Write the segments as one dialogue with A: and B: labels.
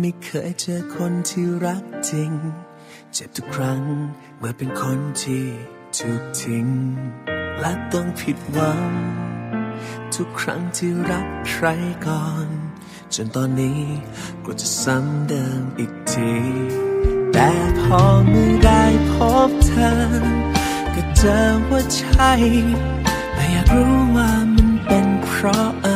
A: ไม่เคยเจอคนที่รักจริง เจ็บทุกครั้งเมื่อเป็นคนที่ถูกทิ้ง และต้องผิดหวัง ทุกครั้งที่รักใครก่อน จนตอนนี้ก็จะซ้ำเดิมอีกที แต่พอเมื่อได้พบเธอ ก็เจอว่าใช่ แต่อยากรู้ว่ามันเป็นเพราะอะไร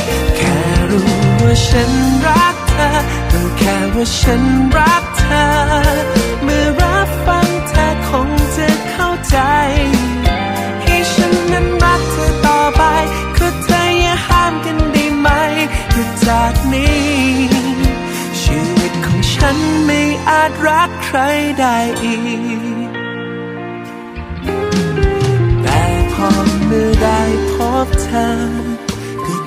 A: ว่าฉันรักเธอรู้แค่ว่าฉันรักเธอ เมื่อรับฟังเธอคงจะเข้าใจ ให้ฉันนั้นรักเธอต่อไปคือเธออย่าห้ามกันได้ไหมคือจากนี้ ชีวิตของฉันไม่อาจรักใครได้อีก แต่พอเมื่อได้พบเธอ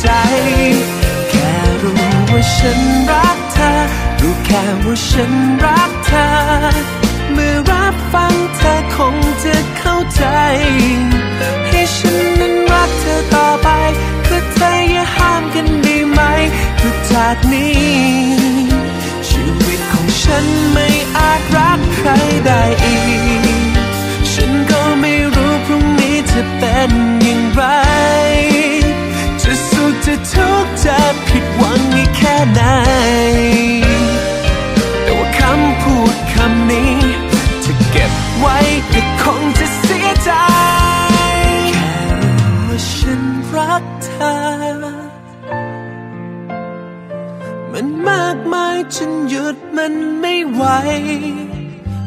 A: ใจ แค่รู้ว่าฉันรักเธอ รู้แค่ว่าฉันรักเธอ เมื่อรับฟังเธอคงจะเข้าใจ ให้ฉันนั้นรักเธอต่อไปคือเธออย่าห้ามกันได้ไหมคือจากนี้ ชีวิตของฉัน ไหน แต่ว่าคำพูดคำนี้จะเก็บไว้ก็คงจะเสียใจ แค่รู้ว่าฉันรักเธอ มันมากมายจนหยุดมันไม่ไหว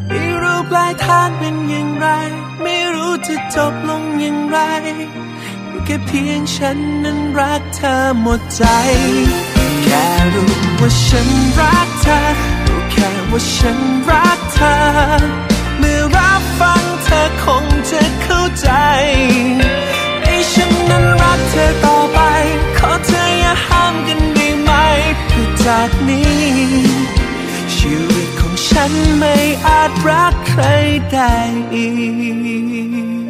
A: ไม่รู้ปลายทางเป็นอย่างไร ไม่รู้จะจบลงอย่างไร ค่เพียงฉันนั้นรักเธอหมดใจ แค่รู้ว่าฉันรักเธอรู้แค่ว่าฉันรักเธอ เมื่อรับฟังเธอคงจะเข้าใจให้ฉันนั้นรักเธอต่อไป ขอเธออย่าห้ามกันได้ไหมคือจากนี้ ชีวิตของฉันไม่อาจรักใครได้อีก